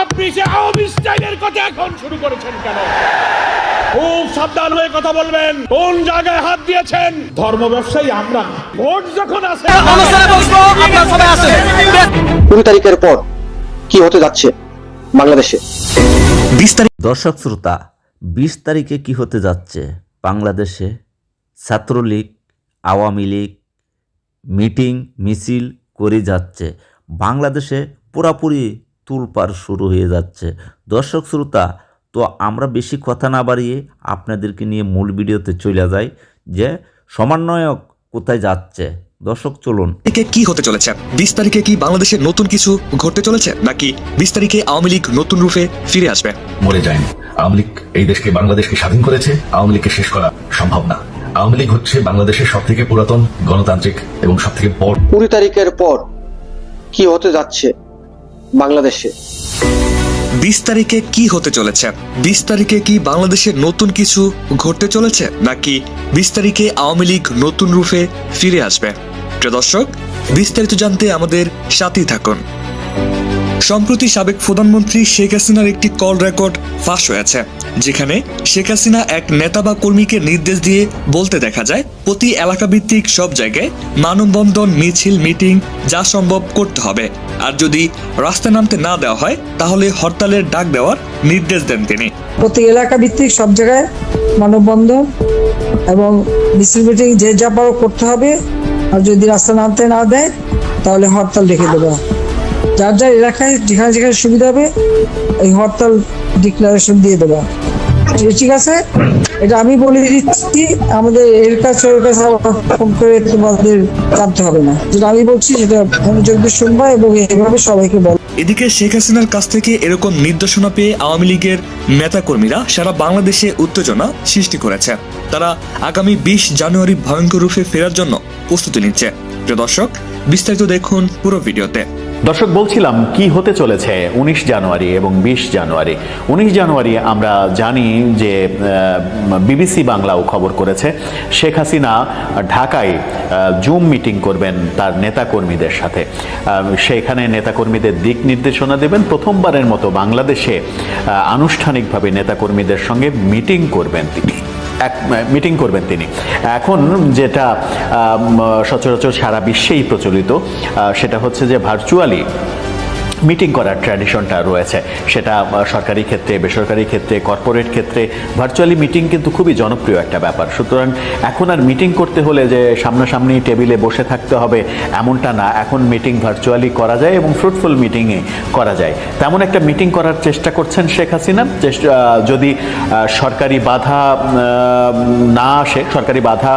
আপনি সে আওয়ামী স্টাইলের কথা এখন শুরু করেছেন কেন? খুব সাবধান হয়ে কথা বলবেন। কোন জায়গায় হাত দিয়েছেন? ধর্ম ব্যবসায়ী আমরা ভোট যখন আসে সবাই আসেন কুড়ি তারিখের পর কি হতে যাচ্ছে বাংলাদেশে? বিস্তারিত দর্শক শ্রোতা বিশ তারিখে কি হতে যাচ্ছে বাংলাদেশে? ছাত্রলীগ আওয়ামী লীগ মিটিং মিছিল করে যাচ্ছে। বাংলাদেশে পুরাপুরি তুলপার শুরু হয়ে যাচ্ছে। দর্শক শ্রোতা তো আমরা বেশি কথা না বাড়িয়ে আপনাদেরকে নিয়ে মূল ভিডিওতে চলে যাই যে সমন্বয়ক কোথায় যাচ্ছে। দর্শক চলুন। তারিখে কি হতে চলেছে? বিশ তারিখে কি বাংলাদেশে নতুন কিছু ঘটতে চলেছে? নাকি বিশ তারিখে আওয়ামী লীগ নতুন রূপে ফিরে আসবে? মরে যায়নি। আওয়ামী লীগ এই দেশকে বাংলাদেশকে স্বাধীন করেছে আওয়ামী লীগকে শেষ করা সম্ভব না। আওয়ামী লীগ হচ্ছে বাংলাদেশের সব থেকে পুরাতন গণতান্ত্রিক এবং সব থেকে বড় কুড়ি তারিখের পর কি হতে যাচ্ছে? বাংলাদেশে। বিশ তারিখে কি হতে চলেছে? বিশ তারিখে কি বাংলাদেশে নতুন কিছু ঘটতে চলেছে? নাকি বিশ তারিখে আওয়ামী লীগ নতুন রূপে ফিরে আসবে? প্রিয় দর্শক, বিস্তারিত জানতে আমাদের সাথেই থাকুন। সম্প্রতি সাবেক প্রধানমন্ত্রী শেখ হাসিনার একটি কল রেকর্ড ফাঁস হয়েছে, যেখানে শেখ হাসিনা এক নেতা বা কর্মীকে নির্দেশ দিয়ে বলতে দেখা যায়, প্রতি এলাকাভিত্তিক সব জায়গায় মানববন্ধন, মিছিল, মিটিং যা সম্ভব করতে হবে। আর যদি রাস্তায় নামতে না দেওয়া হয়, তাহলে হরতালের ডাক দেওয়ার নির্দেশ দেন তিনি। প্রতি এলাকা ভিত্তিক সব জায়গায় মানববন্ধন এবং মিছিল, মিটিং যে যা পারো করতে হবে। আর যদি রাস্তা নামতে না দেয়, তাহলে হরতাল রেখে দেবো। যার যার এলাকায় যেখানে যেখানে সুবিধা হবে, এই হরতাল ডিক্লারেশন দিয়ে দেবো। ঠিক- ঠিক আছে? এটা আমি বলে দিচ্ছি, আমাদের এর কাছে ওর কাছে ফোন করে তোমাদের জানতে হবে না। যেটা আমি বলছি, সেটা মনোযোগ দিয়ে শুনবা এবং এইভাবে সবাইকে বল। এদিকে শেখ হাসিনার কাছ থেকে এরকম নির্দেশনা পেয়ে আওয়ামী লীগের নেতাকর্মীরা সারা বাংলাদেশে উত্তেজনা সৃষ্টি করেছে। তারা আগামী বিশ জানুয়ারি ভয়ঙ্কর রূপে ফেরার জন্য প্রস্তুতি নিচ্ছে। প্রিয় দর্শক বিস্তারিত দেখুন পুরো ভিডিওতে। দর্শক, বলছিলাম কি হতে চলেছে উনিশ জানুয়ারি এবং বিশ জানুয়ারি। উনিশ জানুয়ারি আমরা জানি যে বিবিসি বাংলাও খবর করেছে। শেখ হাসিনা ঢাকায় জুম মিটিং করবেন তার নেতাকর্মীদের সাথে। সেখানে নেতাকর্মীদের দিক নির্দেশনা দেবেন। প্রথমবারের মতো বাংলাদেশে আনুষ্ঠানিকভাবে নেতাকর্মীদের সঙ্গে মিটিং করবেন তিনি। এক মিটিং করবেন তিনি। এখন যেটা সচরাচর সারা বিশ্বেই প্রচলিত সেটা হচ্ছে যে ভার্চুয়ালি মিটিং করার ট্র্যাডিশনটা রয়েছে। সেটা সরকারি ক্ষেত্রে, বেসরকারি ক্ষেত্রে, কর্পোরেট ক্ষেত্রে ভার্চুয়ালি মিটিং কিন্তু খুবই জনপ্রিয় একটা ব্যাপার। সুতরাং এখন আর মিটিং করতে হলে যে সামনাসামনি টেবিলে বসে থাকতে হবে এমনটা না। এখন মিটিং ভার্চুয়ালি করা যায় এবং ফ্রুটফুল মিটিংয়ে করা যায়। তেমন একটা মিটিং করার চেষ্টা করছেন শেখ হাসিনা। চেষ্টা যদি সরকারি বাধা না আসে, সরকারি বাধা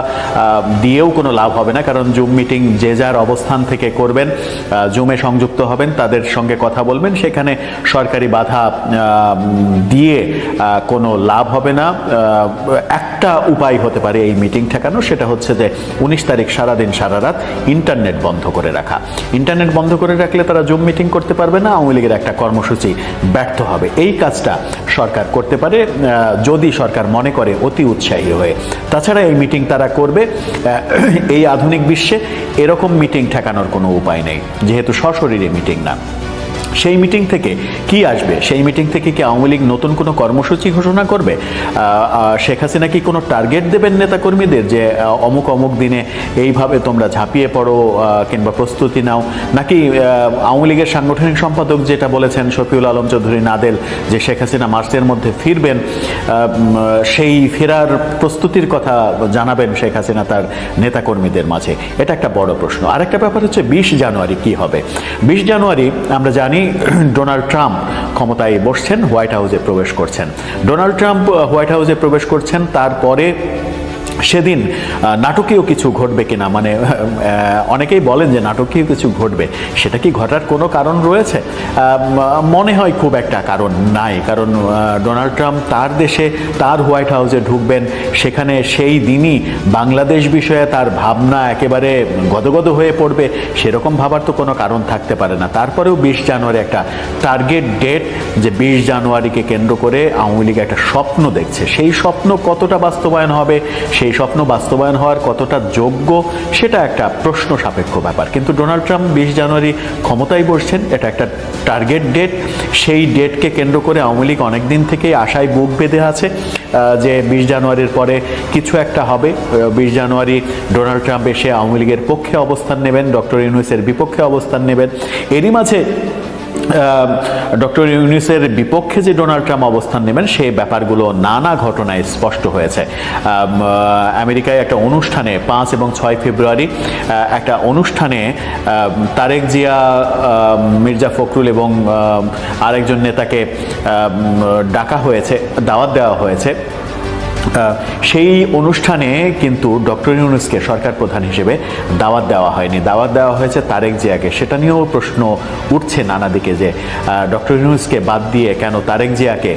দিয়েও কোনো লাভ হবে না। কারণ জুম মিটিং যে যার অবস্থান থেকে করবেন জুমে সংযুক্ত হবেন, তাদের সঙ্গে কথা বলবেন, সেখানে সরকারি বাধা দিয়ে কোনো লাভ হবে না। একটা উপায় হতে পারে এই মিটিং ঠেকানো, সেটা হচ্ছে যে উনিশ তারিখ সারাদিন সারা রাত ইন্টারনেট বন্ধ করে রাখা। ইন্টারনেট বন্ধ করে রাখলে তারা জুম মিটিং করতে পারবে না, আওয়ামী লীগের একটা কর্মসূচি ব্যর্থ হবে। এই কাজটা সরকার করতে পারে যদি সরকার মনে করে অতি উৎসাহী হয়ে। তাছাড়া এই মিটিং তারা করবে এই আধুনিক বিশ্বে এরকম মিটিং ঠেকানোর কোনো উপায় নেই, যেহেতু সশরীরে মিটিং না। সেই মিটিং থেকে কি আসবে? সেই মিটিং থেকে কি আওয়ামী লীগ নতুন কোনো কর্মসূচি ঘোষণা করবে? শেখ হাসিনা কি কোনো টার্গেট দেবেন নেতাকর্মীদের যে অমুক অমুক দিনে এইভাবে তোমরা ঝাঁপিয়ে পড়ো কিংবা প্রস্তুতি নাও? নাকি আওয়ামী লীগের সাংগঠনিক সম্পাদক যেটা বলেছেন শফিউল আলম চৌধুরী নাদেল যে শেখ হাসিনা মার্চের মধ্যে ফিরবেন সেই ফেরার প্রস্তুতির কথা জানাবেন শেখ হাসিনা তার নেতাকর্মীদের মাঝে। এটা একটা বড় প্রশ্ন। আরেকটা ব্যাপার হচ্ছে বিশ জানুয়ারি কি হবে? বিশ জানুয়ারি আমরা জানি ডোনাল্ড ট্রাম্প ক্ষমতায় বসছেন, হোয়াইট হাউসে প্রবেশ করছেন। ডোনাল্ড ট্রাম্প হোয়াইট হাউসে প্রবেশ করছেন, তারপরে সেদিন নাটকীয় কিছু ঘটবে কিনা মানে অনেকেই বলেন যে নাটকীয় কিছু ঘটবে, সেটা কি ঘটার কোনো কারণ রয়েছে? মনে হয় খুব একটা কারণ নাই, কারণ ডোনাল্ড ট্রাম্প তার দেশে, তার হোয়াইট হাউসে ঢুকবেন, সেখানে সেই দিনই বাংলাদেশ বিষয়ে তার ভাবনা একেবারে গদগদ হয়ে পড়বে, সেরকম ভাবার তো কোনো কারণ থাকতে পারে না। তারপরেও বিশ জানুয়ারি একটা টার্গেট ডেট, যে বিশ জানুয়ারিকে কেন্দ্র করে আওয়ামী লীগ একটা স্বপ্ন দেখছে। সেই স্বপ্ন কতটা বাস্তবায়ন হবে, সেই স্বপ্ন বাস্তবায়ন হওয়ার কতটা যোগ্য, সেটা একটা প্রশ্ন সাপেক্ষ ব্যাপার। কিন্তু ডোনাল্ড ট্রাম্প বিশ জানুয়ারি ক্ষমতায় বসছেন, এটা একটা টার্গেট ডেট। সেই ডেটকে কেন্দ্র করে আওয়ামী লীগ অনেকদিন থেকেই আশায় বুক বেঁধে আছে যে বিশ জানুয়ারির পরে কিছু একটা হবে। বিশ জানুয়ারি ডোনাল্ড ট্রাম্প এসে আওয়ামী লীগের পক্ষে অবস্থান নেবেন, ডক্টর ইউনুসের বিপক্ষে অবস্থান নেবেন। এরই মাঝে ডক্টর ইউনিসের বিপক্ষে যে ডোনাল্ড ট্রাম্প অবস্থান নেবেন, সেই ব্যাপারগুলো নানা ঘটনায় স্পষ্ট হয়েছে। আমেরিকায় একটা অনুষ্ঠানে পাঁচ এবং ছয় ফেব্রুয়ারি একটা অনুষ্ঠানে তারেক জিয়া মির্জা ফখরুল এবং আরেকজন নেতাকে ডাকা হয়েছে, দাওয়াত দেওয়া হয়েছে। সেই অনুষ্ঠানে কিন্তু ডক্টর ইউনুসকে সরকার প্রধান হিসেবে দাওয়াত দেওয়া হয়নি। দাওয়াত দেওয়া হয়েছে তারেক জিয়াকে। সেটা নিয়েও প্রশ্ন উঠছে নানা দিকে যে ডক্টর ইউনুসকে বাদ দিয়ে কেন তারেক জিয়াকে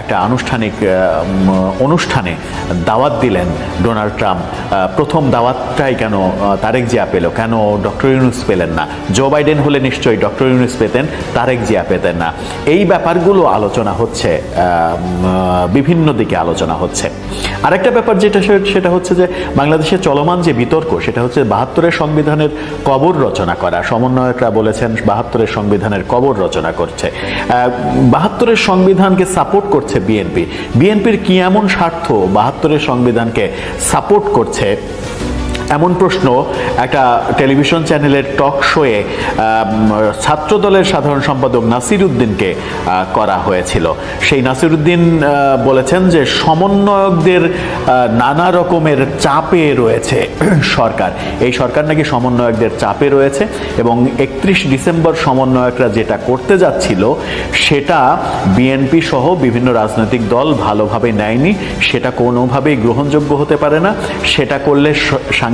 একটা আনুষ্ঠানিক অনুষ্ঠানে দাওয়াত দিলেন ডোনাল্ড ট্রাম্প। প্রথম দাওয়াতটাই কেন তারেক জিয়া পেল? কেন ডক্টর ইউনুস পেলেন না? জো বাইডেন হলে নিশ্চয়ই ডক্টর ইউনুস পেতেন, তারেক জিয়া পেতেন না। এই ব্যাপারগুলো আলোচনা হচ্ছে বিভিন্ন দিকে আলোচনা হচ্ছে। আরেকটা ব্যাপার যেটা সেটা হচ্ছে যে বাংলাদেশের চলমান যে বিতর্ক, সেটা হচ্ছে বাহাত্তরের সংবিধানের কবর রচনা করা। সমন্বয়করা বলেছেন বাহাত্তরের সংবিধানের কবর রচনা করছে। বাহাত্তরের সংবিধানকে সাপোর্ট করছে বিএনপি। বিএনপির কি এমন স্বার্থ বাহাত্তরের সংবিধানকে সাপোর্ট করছে? এমন প্রশ্ন একটা টেলিভিশন চ্যানেলের টক শোয়ে ছাত্র দলের সাধারণ সম্পাদক নাসির উদ্দিনকে করা হয়েছিল। সেই নাসির উদ্দিন বলেছেন যে সমন্বয়কদের নানা রকমের চাপে রয়েছে সরকার। এই সরকার নাকি সমন্বয়কদের চাপে রয়েছে এবং একত্রিশ ডিসেম্বর সমন্বয়করা যেটা করতে যাচ্ছিল, সেটা বিএনপি সহ বিভিন্ন রাজনৈতিক দল ভালোভাবে নেয়নি। সেটা কোনোভাবেই গ্রহণযোগ্য হতে পারে না। সেটা করলে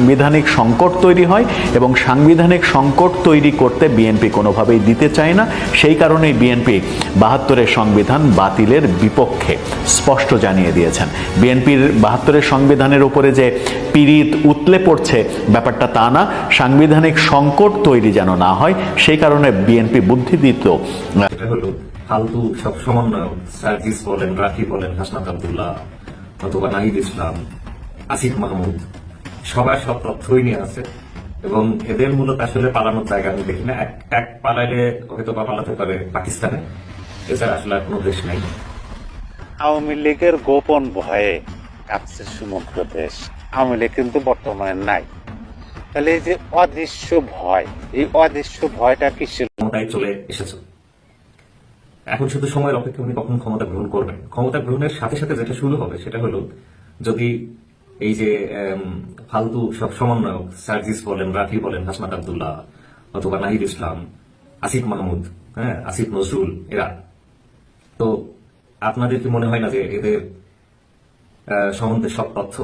সাংবিধানিক সংকট তৈরি হয় এবং সাংবিধানিক সংকট তৈরি করতে বিএনপি কোনোভাবেই দিতে চায় না। সেই কারণেই বিএনপি বাহাত্তরের সংবিধান বাতিলের বিপক্ষে স্পষ্ট জানিয়ে দিয়েছেন। বিএনপির বাহাত্তরের সংবিধানের উপরে যে পীড়িত উতলে পড়ছে ব্যাপারটা তা না। সাংবিধানিক সংকট তৈরি যেন না হয়, সেই কারণে বিএনপি বুদ্ধি দিত ফালতু সব সমন্বয়ক বলেন, রাফি বলেন, হাসনাত আবদুল্লাহ অথবা নাহিদ ইসলাম, আসিফ মাহমুদ। সবার সব তথ্যই নিয়ে আছে। এবং এদের মূলত আসলে পালানোর জায়গা আমি দেখি না। এক পালাইলে হয়তো বা পালাতে পারে পাকিস্তানে। এছাড়া আসলে কোনো দেশ নাই। আওয়ামী লীগের গোপন ভয়ে কাঁপছে সমগ্র দেশ। আওয়ামী লীগ কিন্তু বর্তমানে নাই। তাহলে এই যে অদৃশ্য ভয় এই অদৃশ্য ভয়টা কিসের? ক্ষমতায় চলে এসেছে। এখন শুধু সময়ের অপেক্ষা উনি কখন ক্ষমতা গ্রহণ করবেন। ক্ষমতা গ্রহণের সাথে সাথে যেটা শুরু হবে সেটা হলো যদি এই যে ফালতু সব সমন্বয়ক সার্জিস বলেন, রাফি বলেন, হাসনাত আবদুল্লাহ অথবা নাহিদ ইসলাম, আসিফ মাহমুদ হ্যাঁ আসিফ নজরুল, এরা। তো আপনাদের কি মনে হয় না যে এদের সম্বন্ধে সব তথ্য